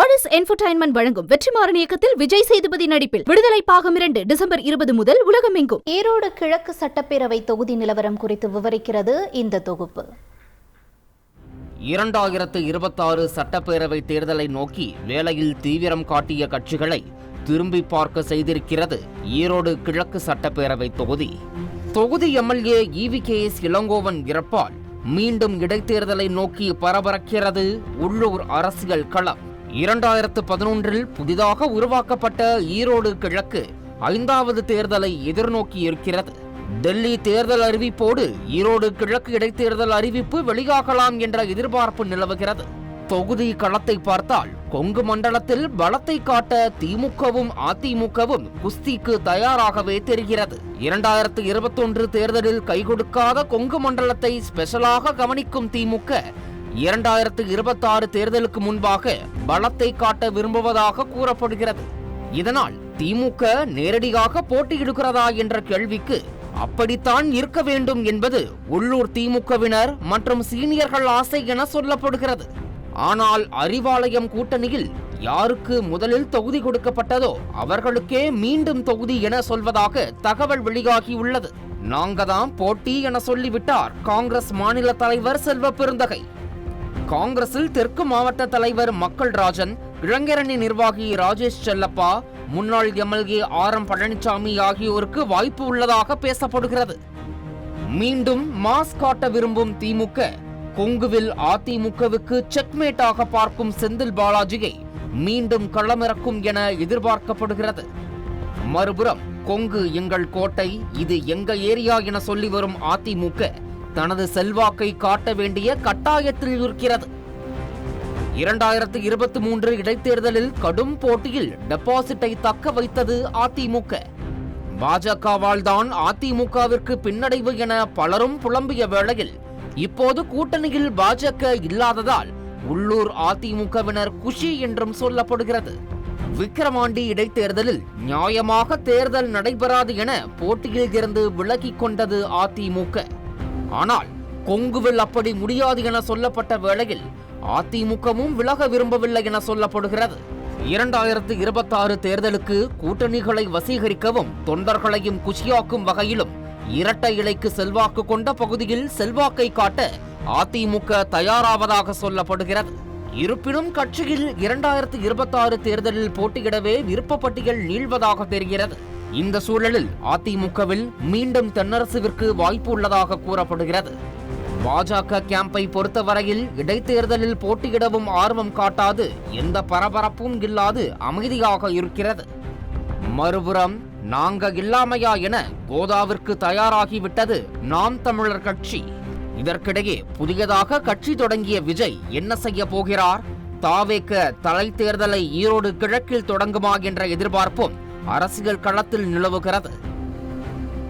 Aries entertainment வழங்கும் வெற்றிமாறன் இயக்கத்தில் விஜய் சேதுபதி நடிப்பில் விடுதலை பாகம் இரண்டு டிசம்பர் இருபது முதல் உலகமெங்கும். ஈரோடு கிழக்கு சட்டப்பேரவை தொகுதி நிலவரம் குறித்து விவரிக்கிறது இந்த தொகுப்பு. இரண்டாயிரத்து இருபத்தாறு சட்டப்பேரவை தேர்தலை நோக்கி வேலையில் தீவிரம் காட்டிய கட்சிகளை திரும்பி பார்க்க செய்திருக்கிறது ஈரோடு கிழக்கு சட்டப்பேரவை தொகுதி. தொகுதி MLA E V K S Elangovan இறப்பால் மீண்டும் இடைத்தேர்தலை நோக்கி பரபரக்கிறது உள்ளூர் அரசியல் களம். இரண்டாயிரத்து பதினொன்றில் புதிதாக உருவாக்கப்பட்ட ஈரோடு கிழக்கு ஐந்தாவது தேர்தலை எதிர்நோக்கி இருக்கிறது. டெல்லி தேர்தல் அறிவிப்போடு ஈரோடு கிழக்கு இடைத்தேர்தல் அறிவிப்பு வெளியாகலாம் என்ற எதிர்பார்ப்பு நிலவுகிறது. தொகுதி களத்தை பார்த்தால் கொங்கு மண்டலத்தில் பலத்தை காட்ட திமுகவும் அதிமுகவும் குஸ்திக்கு தயாராகவே தெரிகிறது. இரண்டாயிரத்து இருபத்தொன்று தேர்தலில் கை கொடுக்காத கொங்கு மண்டலத்தை ஸ்பெஷலாக கவனிக்கும் திமுக இரண்டாயிரத்து இருபத்தாறு தேர்தலுக்கு முன்பாக பலத்தை காட்ட விரும்புவதாக கூறப்படுகிறது. இதனால் திமுக நேரடியாக போட்டியிடுகிறதா என்ற கேள்விக்கு அப்படித்தான் இருக்க வேண்டும் என்பது உள்ளூர் திமுகவினர் மற்றும் சீனியர்கள் ஆசை என சொல்லப்படுகிறது. ஆனால் அறிவாலயம் கூட்டணியில் யாருக்கு முதலில் தொகுதி கொடுக்கப்பட்டதோ அவர்களுக்கே மீண்டும் தொகுதி என சொல்வதாக தகவல் வெளியாகியுள்ளது. நாங்கதான் போட்டி என சொல்லிவிட்டார் காங்கிரஸ் மாநில தலைவர் செல்வ பெருந்தகை. காங்கிரஸில் தெற்கு மாவட்ட தலைவர் மக்கள் ராஜன் இளைஞரணி நிர்வாகி ராஜேஷ் செல்லப்பா முன்னாள் எம்எல்ஏ ஆர் எம் பழனிசாமி ஆகியோருக்கு வாய்ப்பு உள்ளதாக பேசப்படுகிறது. மீண்டும் மாஸ் காட்ட விரும்பும் திமுக கொங்குவில் அதிமுகவுக்கு செக்மேட்டாக பார்க்கும் செந்தில் பாலாஜியை மீண்டும் களமிறக்கும் என எதிர்பார்க்கப்படுகிறது. மறுபுறம் கொங்கு எங்கள் கோட்டை இது எங்க ஏரியா என சொல்லி வரும் அதிமுக தனது செல்வாக்கை காட்ட வேண்டிய கட்டாயத்தில் இருக்கிறது இரண்டாயிரத்து இருபத்தி மூன்று இடைத்தேர்தலில் கடும் போட்டியில் டெபாசிட்டை தக்க வைத்தது அதிமுக. பாஜகவால் தான் அதிமுகவிற்கு பின்னடைவு என பலரும் புலம்பிய வேளையில் இப்போது கூட்டணியில் பாஜக இல்லாததால் உள்ளூர் அதிமுகவினர் குஷி என்றும் சொல்லப்படுகிறது. விக்கிரவாண்டி இடைத்தேர்தலில் நியாயமாக தேர்தல் நடைபெறாது என போட்டியில் இருந்து விலகிக் கொண்டது அதிமுக. ஆனால் கொங்குவில் அப்படி முடியாது என சொல்லப்பட்ட வேளையில் அதிமுகவும் விலக விரும்பவில்லை என சொல்லப்படுகிறது. இரண்டாயிரத்து இருபத்தாறு தேர்தலுக்கு கூட்டணிகளை வசீகரிக்கவும் தொண்டர்களையும் குஷியாக்கும் வகையிலும் இரட்டை இலைக்கு செல்வாக்கு கொண்ட பகுதியில் செல்வாக்கை காட்ட அதிமுக தயாராவதாக சொல்லப்படுகிறது. இருப்பினும் கட்சியில் இரண்டாயிரத்து இருபத்தாறு தேர்தலில் போட்டியிடவே விருப்பப்பட்டியல் நீள்வதாக தெரிகிறது. இந்த சூழலில் அதிமுகவில் மீண்டும் தென்னரசுவிற்கு வாய்ப்பு உள்ளதாக கூறப்படுகிறது. பாஜக கேம்பை பொறுத்தவரையில் இடைத்தேர்தலில் போட்டியிடவும் ஆர்வம் காட்டாது எந்த பரபரப்பும் இல்லாது அமைதியாக இருக்கிறது. மறுபுறம் நாங்க இல்லாமையா என கோதாவிற்கு தயாராகிவிட்டது நாம் தமிழர் கட்சி. இதற்கிடையே புதியதாக கட்சி தொடங்கிய விஜய் என்ன செய்ய போகிறார்? தாவேக்க தலை தேர்தலை ஈரோடு கிழக்கில் தொடங்குமா என்ற எதிர்பார்ப்பும் அரசியல் களத்தில் நிலவுகிறது.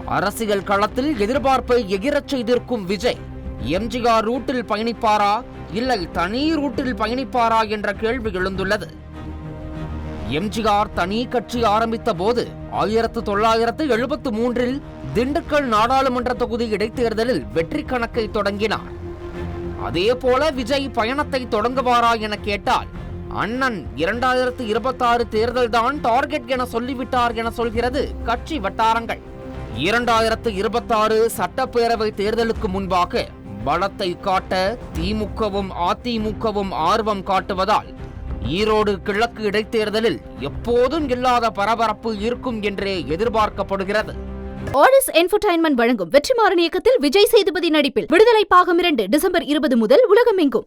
அரசியல் களத்தில் எதிர்பார்ப்பை எகிரச் செய்திருக்கும் விஜய் எம்ஜிஆர் ரூட்டில் பயணிப்பாரா இல்லை தனி ரூட்டில் பயணிப்பாரா என்ற கேள்வி எழுந்துள்ளது. எம்ஜிஆர் தனி கட்சி ஆரம்பித்த போது ஆயிரத்து தொள்ளாயிரத்து எழுபத்து மூன்றில் திண்டுக்கல் நாடாளுமன்ற தொகுதி இடைத்தேர்தலில் வெற்றி கணக்கை தொடங்கினார். அதே போல விஜய் பயணத்தை தொடங்குவாரா என கேட்டால் அண்ணன் இரண்டாயிரத்து இருபத்தாறு தேர்தல் தான் டார்கெட் என சொல்லிவிட்டார் என சொல்கிறது கட்சி வட்டாரங்கள். இரண்டாயிரத்து இருபத்தாறு சட்டப்பேரவை தேர்தலுக்கு முன்பாக பலத்தை காட்ட திமுகவும் அதிமுகவும் ஆர்வம் காட்டுவதால் ஈரோடு கிழக்கு இடைத்தேர்தலில் எப்போதும் இல்லாத பரபரப்பு இருக்கும் என்றே எதிர்பார்க்கப்படுகிறது. ஆரிஸ் என்டர்டைன்மெண்ட் வழங்கும் வெற்றிமாறன் இயக்கத்தில் விஜய் சேதுபதி நடிப்பில் விடுதலை பாகம் இரண்டு டிசம்பர் இருபது முதல் உலகமெங்கும்.